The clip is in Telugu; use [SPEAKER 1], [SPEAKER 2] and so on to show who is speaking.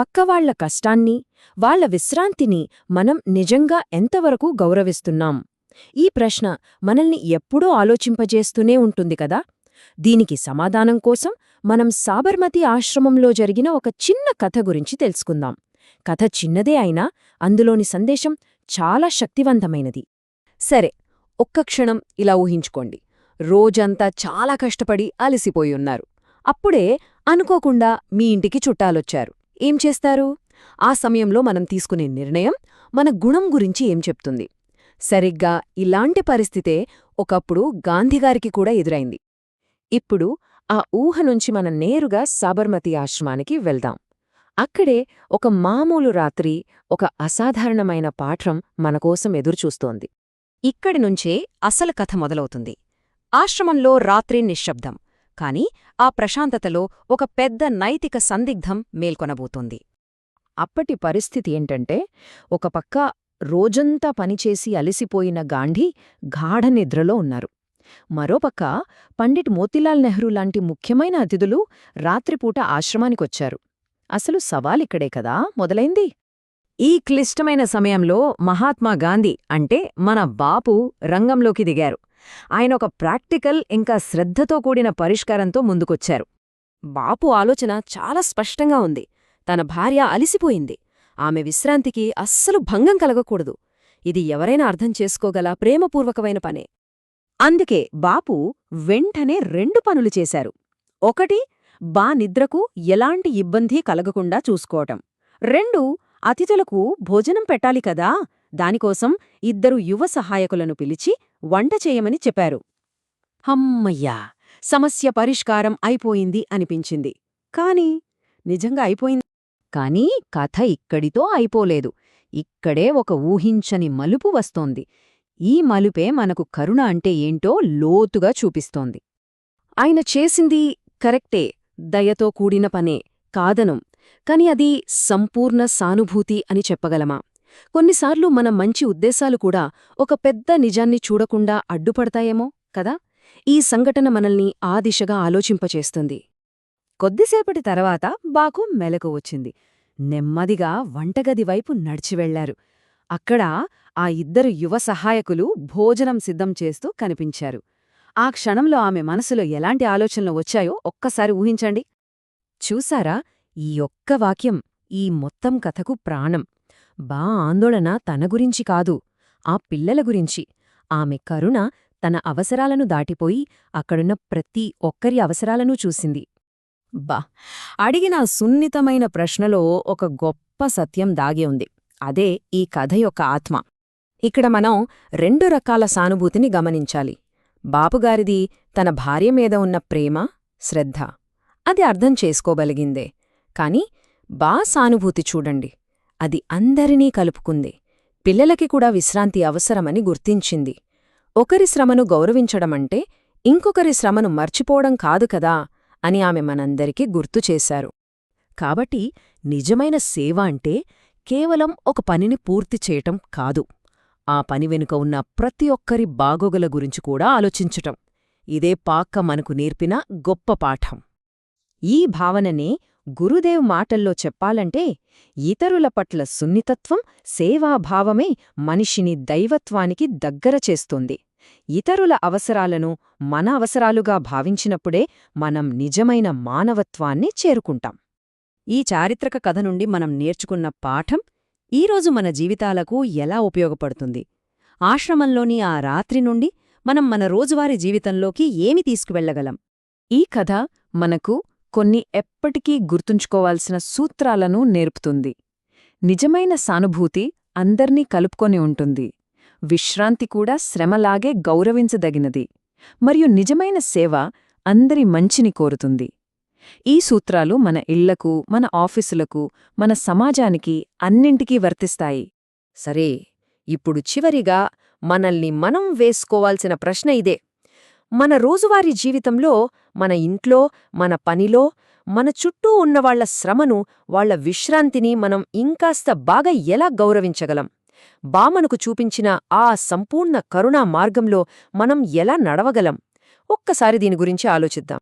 [SPEAKER 1] పక్కవాళ్ళ కష్టాన్ని వాళ్ళ విశ్రాంతిని మనం నిజంగా ఎంతవరకు గౌరవిస్తున్నాం? ఈ ప్రశ్న మనల్ని ఎప్పుడూ ఆలోచింపజేస్తూనే ఉంటుంది కదా? దీనికి సమాధానం కోసం మనం సాబర్మతి ఆశ్రమంలో జరిగిన ఒక చిన్న కథ గురించి తెలుసుకుందాం. కథ చిన్నదే అయినా అందులోని సందేశం చాలా శక్తివంతమైనది.
[SPEAKER 2] సరే ఒక్క క్షణం ఇలా ఊహించుకోండి. రోజంతా చాలా కష్టపడి అలసిపోయి ఉన్నారు. అప్పుడే అనుకోకుండా మీ ఇంటికి చుట్టాలొచ్చారు. ఏం చేస్తారు? ఆ సమయంలో మనం తీసుకునే నిర్ణయం మన గుణం గురించి ఏం చెప్తుంది. సరిగ్గా ఇలాంటి పరిస్థితే ఒకప్పుడు గాంధీగారికి కూడా ఎదురైంది.
[SPEAKER 1] ఇప్పుడు ఆ ఊహ నుంచి మనం నేరుగా సాబర్మతి ఆశ్రమానికి వెళ్దాం. అక్కడే ఒక మామూలు రాత్రి ఒక అసాధారణమైన పాఠం మనకోసం ఎదురుచూస్తోంది.
[SPEAKER 2] ఇక్కడి నుంచే అసలు కథ మొదలవుతుంది. ఆశ్రమంలో రాత్రి నిశ్శబ్దం. కాని ఆ ప్రశాంతతలో ఒక పెద్ద నైతిక సందిగ్ధం మేల్కొనబోతోంది.
[SPEAKER 1] అప్పటి పరిస్థితి ఏంటంటే ఒక పక్క రోజంతా పనిచేసి అలిసిపోయిన గాంధీ గాఢ నిద్రలో ఉన్నారు. మరోపక్క పండిట్ మోతిలాల్ నెహ్రూ లాంటి ముఖ్యమైన అతిథులు రాత్రిపూట ఆశ్రమానికొచ్చారు. అసలు సవాలిక్కడే కదా మొదలైంది.
[SPEAKER 2] ఈ క్లిష్టమైన సమయంలో మహాత్మా గాంధీ అంటే మన బాపు రంగంలోకి దిగారు. ఆయన ఒక ప్రాక్టికల్ ఇంకా శ్రద్ధతో కూడిన పరిష్కారంతో ముందుకొచ్చారు. బాపు ఆలోచన చాలా స్పష్టంగా ఉంది. తన భార్య అలిసిపోయింది. ఆమె విశ్రాంతికి అస్సలు భంగం కలగకూడదు. ఇది ఎవరైనా అర్థం చేసుకోగల ప్రేమపూర్వకమైన పనే. అందుకే బాపు వెంటనే రెండు పనులు చేశారు. ఒకటి బా నిద్రకు ఎలాంటి ఇబ్బంది కలగకుండా చూసుకోవటం. రెండు అతిథులకు భోజనం పెట్టాలి కదా! దానికోసం ఇద్దరు యువ సహాయకులను పిలిచి వంట చేయమని చెప్పారు. హమ్మయ్యా! సమస్య పరిష్కారం అయిపోయింది అనిపించింది. కాని నిజంగా అయిపోయింది. కాని కథ ఇక్కడితో అయిపోలేదు. ఇక్కడే ఒక ఊహించని మలుపు వస్తోంది. ఈ మలుపే మనకు కరుణ అంటే ఏంటో లోతుగా చూపిస్తోంది. ఆయన చేసింది కరెక్టే. దయతో కూడిన పనే. కాదనం. కాని అది సంపూర్ణ సానుభూతి అని చెప్పగలమా? కొన్నిసార్లు మన మంచి ఉద్దేశాలు కూడా ఒక పెద్ద నిజాన్ని చూడకుండా అడ్డుపడతాయేమో కదా? ఈ సంఘటన మనల్ని ఆ దిశగా ఆలోచింపచేస్తుంది. కొద్దిసేపటి తర్వాత బాకు మెలకు వచ్చింది. నెమ్మదిగా వంటగది వైపు నడిచివెళ్ళారు అక్కడ ఆ ఇద్దరు యువ సహాయకులు భోజనం సిద్ధం చేస్తూ కనిపించారు. ఆ క్షణంలో ఆమె మనసులో ఎలాంటి ఆలోచనలు వచ్చాయో ఒక్కసారి ఊహించండి. చూసారా ఈ ఒక్క వాక్యం ఈ మొత్తం కథకు ప్రాణం. బా ఆందోళన తన గురించి కాదు ఆ పిల్లల గురించి. ఆమె కరుణ తన అవసరాలను దాటిపోయి అక్కడున్న ప్రతి ఒక్కరి అవసరాలనూ చూసింది. బా అడిగిన సున్నితమైన ప్రశ్నలో ఒక గొప్ప సత్యం దాగి ఉంది. అదే ఈ కథ యొక్క ఆత్మ. ఇక్కడ మనం రెండు రకాల సానుభూతిని గమనించాలి. బాపుగారిది తన భార్య మీద ఉన్న ప్రేమ శ్రద్ధ. అది అర్థం చేసుకోగలిగిందే. కాని బా సానుభూతి చూడండి. అది అందరినీ కలుపుకుంది. పిల్లలకి కూడా విశ్రాంతి అవసరమని గుర్తించింది. ఒకరి శ్రమను గౌరవించడమంటే ఇంకొకరి శ్రమను మర్చిపోవడం కాదు కదా అని ఆమె మనందరికీ గుర్తుచేశారు కాబట్టి నిజమైన సేవ అంటే కేవలం ఒక పనిని పూర్తి చేయటం కాదు. ఆ పని వెనుక ఉన్న ప్రతి ఒక్కరి బాగోగుల గురించి కూడా ఆలోచించటం. ఇదే పాక్క మనకు నేర్పిన గొప్ప పాఠం. ఈ భావననే గురుదేవ్ మాటల్లో చెప్పాలంటే ఇతరుల పట్ల సున్నితత్వం సేవాభావమే మనిషిని దైవత్వానికి దగ్గర చేస్తుంది. ఇతరుల అవసరాలను మన అవసరాలుగా భావించినప్పుడే మనం నిజమైన మానవత్వాన్ని చేరుకుంటాం. ఈ చారిత్రక కథ నుండి మనం నేర్చుకున్న పాఠం ఈరోజు మన జీవితాలకు ఎలా ఉపయోగపడుతుంది? ఆశ్రమంలోని ఆ రాత్రి నుండి మనం మన రోజువారీ జీవితంలోకి ఏమి తీసుకువెళ్ళగలం
[SPEAKER 1] ఈ కథ మనకు కొన్ని ఎప్పటికీ గుర్తుంచుకోవాల్సిన సూత్రాలను నేర్పుతుంది. నిజమైన సానుభూతి అందర్నీ కలుపుకొని ఉంటుంది. విశ్రాంతి కూడా శ్రమలాగే గౌరవించదగినది. మరియు నిజమైన సేవ అందరి మంచిని కోరుతుంది. ఈ సూత్రాలు మన ఇళ్ళకు మన ఆఫీసులకు మన సమాజానికి అన్నింటికీ వర్తిస్తాయి.
[SPEAKER 2] సరే ఇప్పుడు చివరిగా మనల్ని మనం వేసుకోవాల్సిన ప్రశ్న ఇదే. మన రోజువారీ జీవితంలో మన ఇంట్లో మన పనిలో మన చుట్టూ ఉన్నవాళ్ళ శ్రమను వాళ్ళ విశ్రాంతిని మనం ఇంకాస్త బాగా ఎలా గౌరవించగలం? బామనుకు చూపించిన ఆ సంపూర్ణ కరుణా మార్గంలో మనం ఎలా నడవగలం? ఒక్కసారి దీని గురించి ఆలోచిద్దాం.